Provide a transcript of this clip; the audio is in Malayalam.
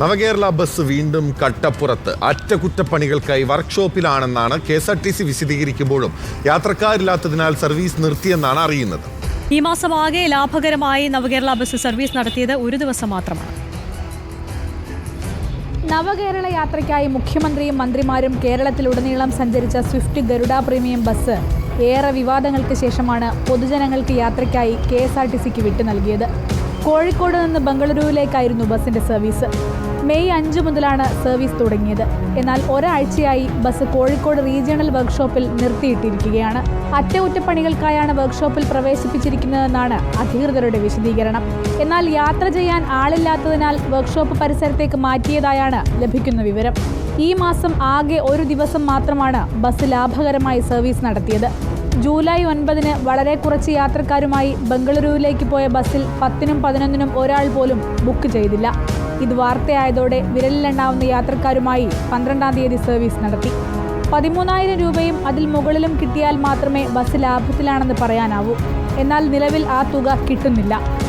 നവകേരള ബസ് വീണ്ടും കട്ടപ്പുറത്ത്. അറ്റകുറ്റപ്പണികൾക്കായി വർക്ക്ഷോപ്പിലാണെന്നാണ് K S R T C വിശദീകരിക്കുമ്പോഴും യാത്രക്കാരില്ലാത്തതിനാൽ സർവീസ് നിർത്തിയെന്നാണ് അറിയുന്നത്. ഈ മാസം ആകെ ലാഭകരമായി നവകേരള ബസ് സർവീസ് നടത്തിയത് ഒരു ദിവസം മാത്രമാണ്. നവകേരള യാത്രയ്ക്കായി മുഖ്യമന്ത്രിയും മന്ത്രിമാരും കേരളത്തിലുടനീളം സഞ്ചരിച്ച സ്വിഫ്റ്റ് ഗരുഡ പ്രീമിയം ബസ് ഏറെ വിവാദങ്ങൾക്ക് ശേഷമാണ് പൊതുജനങ്ങൾക്ക് യാത്രയ്ക്കായി കെ എസ് ആർ ടി സിക്ക് വിട്ടു നൽകിയത്. കോഴിക്കോട് നിന്ന് ബംഗളൂരുവിലേക്കായിരുന്നു ബസിന്റെ സർവീസ്. മെയ് അഞ്ച് മുതലാണ് സർവീസ് തുടങ്ങിയത്. എന്നാൽ ഒരാഴ്ചയായി ബസ് കോഴിക്കോട് റീജിയണൽ വർക്ക്ഷോപ്പിൽ നിർത്തിയിട്ടിരിക്കുകയാണ്. അറ്റകുറ്റപ്പണികൾക്കായാണ് വർക്ക്ഷോപ്പിൽ പ്രവേശിപ്പിച്ചിരിക്കുന്നതെന്നാണ് അധികൃതരുടെ വിശദീകരണം. എന്നാൽ യാത്ര ചെയ്യാൻ ആളില്ലാത്തതിനാൽ വർക്ക്ഷോപ്പ് പരിസരത്തേക്ക് മാറ്റിയതായാണ് ലഭിക്കുന്ന വിവരം. ഈ മാസം ആകെ ഒരു ദിവസം മാത്രമാണ് ബസ് ലാഭകരമായി സർവീസ് നടത്തിയത്. ജൂലൈ ഒൻപതിന് വളരെ കുറച്ച് യാത്രക്കാരുമായി ബംഗളൂരുവിലേക്ക് പോയ ബസ്സിൽ പത്തിനും പതിനൊന്നിനും ഒരാൾ പോലും ബുക്ക് ചെയ്തില്ല. ഇത് വാർത്തയായതോടെ വിരലിലെണ്ണാവുന്ന യാത്രക്കാരുമായി പന്ത്രണ്ടാം തീയതി സർവീസ് നടത്തി. പതിമൂന്നായിരം രൂപയും അതിൽ മുകളിലും കിട്ടിയാൽ മാത്രമേ ബസ് ലാഭത്തിലാണെന്ന് പറയാനാവൂ. എന്നാൽ നിലവിൽ ആ തുക കിട്ടുന്നില്ല.